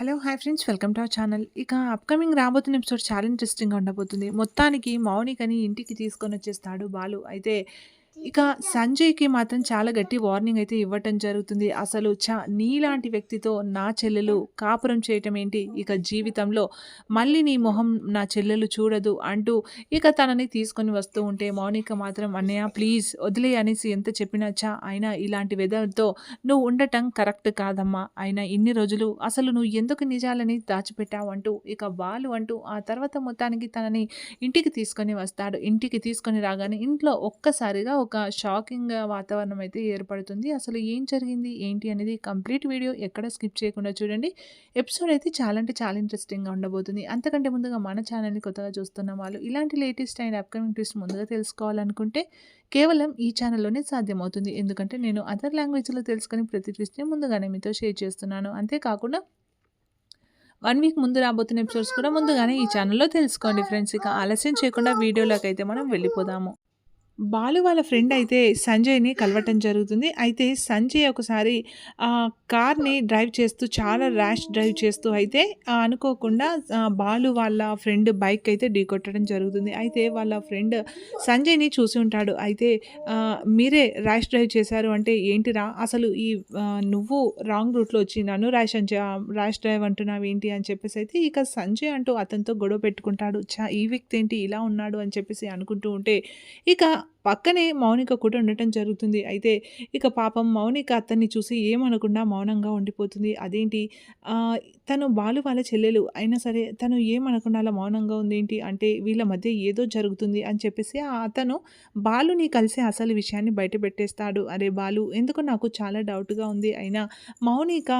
Hello hi friends. Welcome to our channel. ఇక upcoming రాబోతున్న episode చాలా ఇంట్రెస్టింగ్గా ఉండబోతుంది. మొత్తానికి మౌనికని ఇంటికి తీసుకొని వచ్చేస్తాడు బాలు. అయితే ఇక సంజయ్కి మాత్రం చాలా గట్టి వార్నింగ్ అయితే ఇవ్వటం జరుగుతుంది. అసలు చ నీలాంటి వ్యక్తితో నా చెల్లెలు కాపురం చేయటం ఏంటి? ఇక జీవితంలో మళ్ళీ నీ మొహం నా చెల్లెలు చూడదు అంటూ ఇక తనని తీసుకొని వస్తూ ఉంటే మౌనిక మాత్రం అన్నయ్య ప్లీజ్ వదిలే అనేసి ఎంత చెప్పినా చా అయినా ఇలాంటి వెదర్తో నువ్వు ఉండటం కరెక్ట్ కాదమ్మా. అయినా ఇన్ని రోజులు అసలు నువ్వు ఎందుకు నిజాలని దాచిపెట్టావు? అంటూ ఇక వాళ్ళు అంటూ ఆ తర్వాత మొత్తానికి తనని ఇంటికి తీసుకొని వస్తాడు. ఇంటికి తీసుకొని రాగానే ఇంట్లో ఒక్కసారిగా ఒక షాకింగ్ వాతావరణం అయితే ఏర్పడుతుంది. అసలు ఏం జరిగింది? ఏంటి అనేది కంప్లీట్ వీడియో ఎక్కడ స్కిప్ చేయకుండా చూడండి. ఎపిసోడ్ అయితే చాలా అంటే చాలా ఇంట్రెస్టింగ్గా ఉండబోతుంది. అంతకంటే ముందుగా మన ఛానల్ని కొత్తగా చూస్తున్న వాళ్ళు ఇలాంటి లేటెస్ట్ అండ్ అప్కమింగ్ ట్విస్ట్ ముందుగా తెలుసుకోవాలనుకుంటే కేవలం ఈ ఛానల్లోనే సాధ్యమవుతుంది. ఎందుకంటే నేను అదర్ లాంగ్వేజ్లో తెలుసుకుని ప్రతి ట్విస్ట్ని ముందుగానే మీతో షేర్ చేస్తున్నాను. అంతేకాకుండా వన్ వీక్ ముందు రాబోతున్న ఎపిసోడ్స్ కూడా ముందుగానే ఈ ఛానల్లో తెలుసుకోండి ఫ్రెండ్స్. ఇక ఆలస్యం చేయకుండా వీడియోలోకి అయితే మనం వెళ్ళిపోదాము. బాలు వాళ్ళ ఫ్రెండ్ అయితే సంజయ్ని కలవటం జరుగుతుంది. అయితే సంజయ్ ఒకసారి కార్ని డ్రైవ్ చేస్తూ చాలా ర్యాష్ డ్రైవ్ చేస్తూ అయితే అనుకోకుండా బాలు వాళ్ళ ఫ్రెండ్ బైక్ అయితే ఢీకొట్టడం జరుగుతుంది. అయితే వాళ్ళ ఫ్రెండ్ సంజయ్ని చూసి ఉంటాడు. అయితే మీరే ర్యాష్ డ్రైవ్ చేశారు అంటే ఏంటిరా? అసలు ఈ నువ్వు రాంగ్ రూట్లో వచ్చి నన్ను ర్యాష్ అని ర్యాష్ డ్రైవ్ అంటున్నావు ఏంటి అని చెప్పేసి అయితే ఇక సంజయ్ అంటూ అతనితో గొడవ పెట్టుకుంటాడు. చా ఈ వ్యక్తి ఏంటి ఇలా ఉన్నాడు అని చెప్పేసి అనుకుంటూ ఉంటే ఇక పక్కనే మౌనిక కూడా ఉండటం జరుగుతుంది. అయితే ఇక పాపం మౌనిక అతన్ని చూసి ఏమనకుండా మౌనంగా ఉండిపోతుంది. అదేంటి? తను బాలు వాళ్ళ చెల్లెలు. అయినా సరే తను ఏమనకుండా అలా మౌనంగా ఉంది ఏంటి? అంటే వీళ్ళ మధ్య ఏదో జరుగుతుంది అని చెప్పేసి అతను బాలుని కలిసి అసలు విషయాన్ని బయట పెట్టేస్తాడు. అరే బాలు ఎందుకు నాకు చాలా డౌట్గా ఉంది. అయినా మౌనిక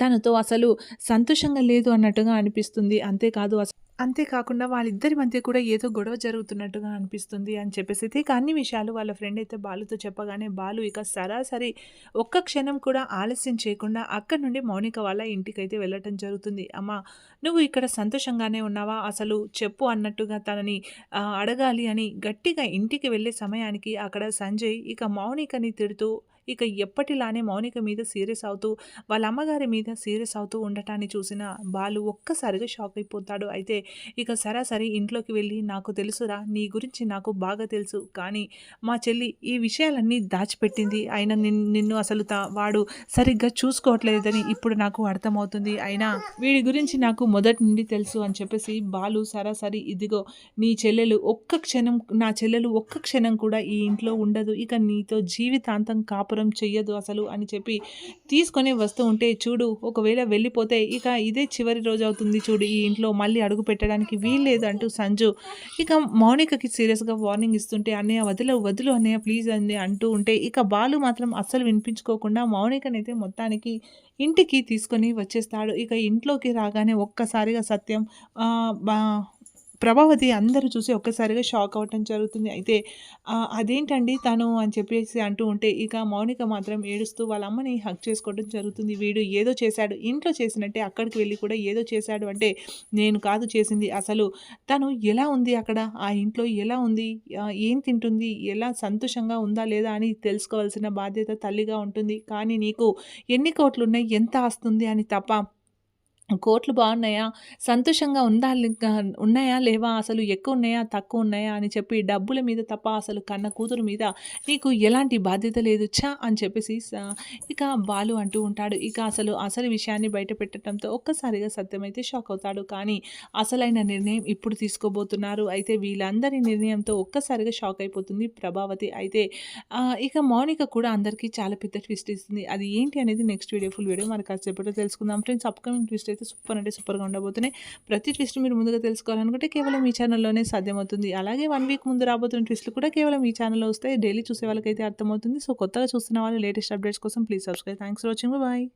తనతో అసలు సంతోషంగా లేదు అన్నట్టుగా అనిపిస్తుంది. అంతేకాదు అసలు అంతేకాకుండా వాళ్ళిద్దరి మధ్య కూడా ఏదో గొడవ జరుగుతున్నట్టుగా అనిపిస్తుంది అని చెప్పేసి ఇక అన్ని విషయాలు వాళ్ళ ఫ్రెండ్ అయితే బాలుతో చెప్పగానే బాలు ఇక సరాసరి ఒక్క క్షణం కూడా ఆలస్యం చేయకుండా అక్కడి నుండి మౌనిక వాళ్ళ ఇంటికైతే వెళ్ళటం జరుగుతుంది. అమ్మ నువ్వు ఇక్కడ సంతోషంగానే ఉన్నావా? అసలు చెప్పు అన్నట్టుగా తనని అడగాలి అని గట్టిగా ఇంటికి వెళ్ళే సమయానికి అక్కడ సంజయ్ ఇక మౌనికని తిడుతూ ఇక ఎప్పటిలానే మౌనిక మీద సీరియస్ అవుతూ వాళ్ళ అమ్మగారి మీద సీరియస్ అవుతూ ఉండటాన్ని చూసిన బాలు ఒక్కసారిగా షాక్ అయిపోతాడు. అయితే ఇక సరాసరి ఇంట్లోకి వెళ్ళి నాకు తెలుసురా నీ గురించి నాకు బాగా తెలుసు కానీ మా చెల్లి ఈ విషయాలన్నీ దాచిపెట్టింది. అయినా నిన్ను అసలు వాడు సరిగ్గా చూసుకోవట్లేదని ఇప్పుడు నాకు అర్థమవుతుంది. అయినా వీడి గురించి నాకు మొదటి నుండి తెలుసు అని చెప్పేసి బాలు సరాసరి ఇదిగో నీ చెల్లెలు ఒక్క క్షణం నా చెల్లెలు ఒక్క క్షణం కూడా ఈ ఇంట్లో ఉండదు. ఇక నీతో జీవితాంతం కాపు కాపురం చెయ్యదు అసలు అని చెప్పి తీసుకొని వస్తూ ఉంటే చూడు ఒకవేళ వెళ్ళిపోతే ఇక ఇదే చివరి రోజు అవుతుంది చూడు ఈ ఇంట్లో మళ్ళీ అడుగు పెట్టడానికి వీల్లేదు అంటూ సంజు. ఇక మౌనికకి సీరియస్గా వార్నింగ్ ఇస్తుంటే అన్నయ్య వదిలే వదులు అన్నయ్య ప్లీజ్ అని అంటూ ఉంటే ఇక బాలు మాత్రం అస్సలు వినిపించుకోకుండా మౌనికనైతే మొత్తానికి ఇంటికి తీసుకొని వచ్చేస్తాడు. ఇక ఇంట్లోకి రాగానే ఒక్కసారిగా సత్యం ప్రభావతి అందరూ చూసి ఒక్కసారిగా షాక్ అవ్వటం జరుగుతుంది. అయితే అదేంటండి తను అని చెప్పేసి అంటూ ఉంటే ఇక మౌనిక మాత్రం ఏడుస్తూ వాళ్ళ అమ్మని హక్ చేసుకోవడం జరుగుతుంది. వీడు ఏదో చేశాడు ఇంట్లో చేసినట్టే అక్కడికి వెళ్ళి కూడా ఏదో చేశాడు అంటే నేను కాదు చేసింది. అసలు తను ఎలా ఉంది అక్కడ? ఆ ఇంట్లో ఎలా ఉంది? ఏం తింటుంది? ఎలా సంతోషంగా ఉందా లేదా అని తెలుసుకోవాల్సిన బాధ్యత తల్లిగా ఉంటుంది. కానీ నీకు ఎన్ని కోట్లు ఉన్నాయి ఎంత వస్తుంది అని తప్ప కోట్లు బాగున్నాయా? సంతోషంగా ఉందా? ఉన్నాయా? లేవా? అసలు ఎక్కువ ఉన్నాయా? తక్కువ ఉన్నాయా? అని చెప్పి డబ్బుల మీద తప్ప అసలు కన్న కూతురు మీద నీకు ఎలాంటి బాధ్యత లేదు? చా అని చెప్పేసి ఇక బాలు అంటూ ఉంటాడు. ఇక అసలు అసలు విషయాన్ని బయట పెట్టడంతో ఒక్కసారిగా సత్యమైతే షాక్ అవుతాడు. కానీ అసలైన నిర్ణయం ఇప్పుడు తీసుకోబోతున్నారు. అయితే వీళ్ళందరి నిర్ణయంతో ఒక్కసారిగా షాక్ అయిపోతుంది ప్రభావతి. అయితే ఇక మౌనిక కూడా అందరికీ చాలా పెద్ద ట్విస్ట్ ఇస్తుంది. అది ఏంటి అనేది నెక్స్ట్ వీడియో ఫుల్ వీడియో మనకు కాసేపట్లో తెలుసుకుందాం. ఫ్రెండ్స్ అప్కమింగ్ ట్విస్ట్ అయితే సూపర్ అంటే సూపర్గా ఉండబోతున్నాయి. ప్రతి ట్విస్ట్ మీరు ముందుగా తెలుసుకోవాలనుకుంటే కేవలం ఈ ఛానల్లోనే సాధ్యమవుతుంది. అలాగే వన్ వీక్ ముందు రాబోతున్న ట్విస్ట్లు కూడా కేవలం ఈ ఛానల్లో వస్తే డైలీ చూసే వాళ్ళకైతే అర్థమవుతుంది. సో కొత్తగా చూస్తున్న వాళ్ళు లేటెస్ట్ అప్డేట్స్ కోసం please subscribe. Thanks for watching. Bye.